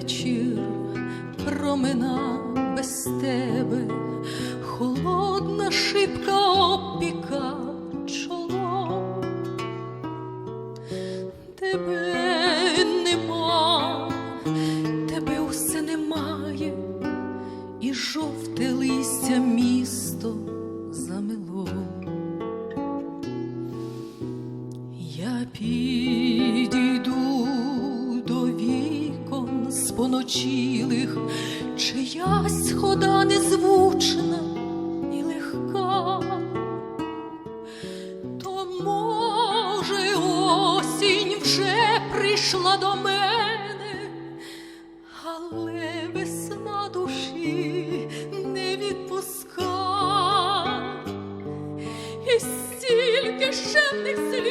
вечір промина без тебе холодна. Вікон споночілих, чиясь хода незвучна і легка. То може осінь вже прийшла до мене, але весна душі не відпуска. І стільки щемних слів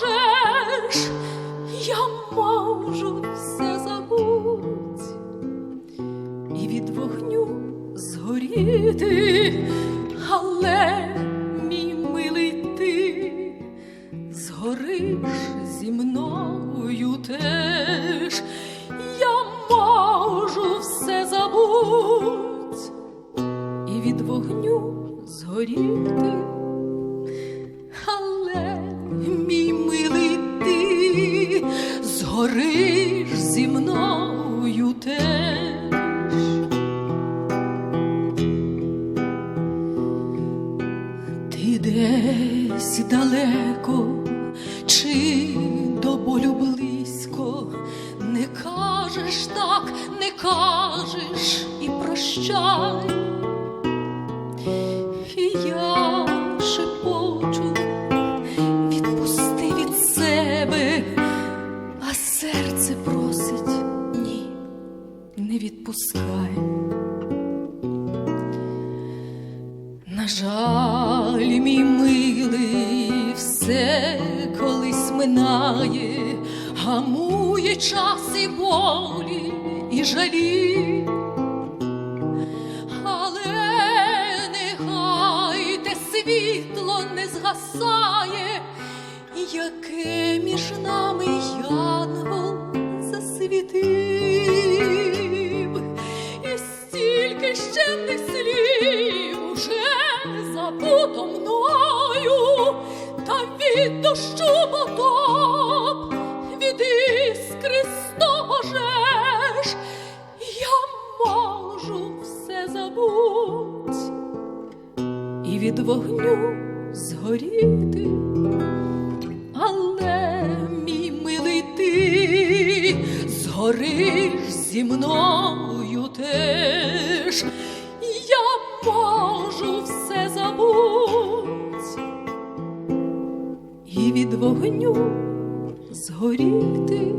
пожеж, я можу все забуть і від вогню згоріти, але мій милий ти згориш зі мною теж, я можу все забуть і від вогню згоріти, згориш зі мною теж. Ти десь далеко чи до болю близько, не кажеш так, не кажеш і прощай. Відпускай. На жаль, мій милий, все колись минає, гамує час і болі, і жалі. Світло не згасає, яке між нами янгол засвітив, стільки не слів уже забуто мною, та від дощу потоп, від іскри сто я можу все забуть і від вогню згоріти, але мій милий ти згориш зі мною теж, я можу все забуть і від вогню згоріти.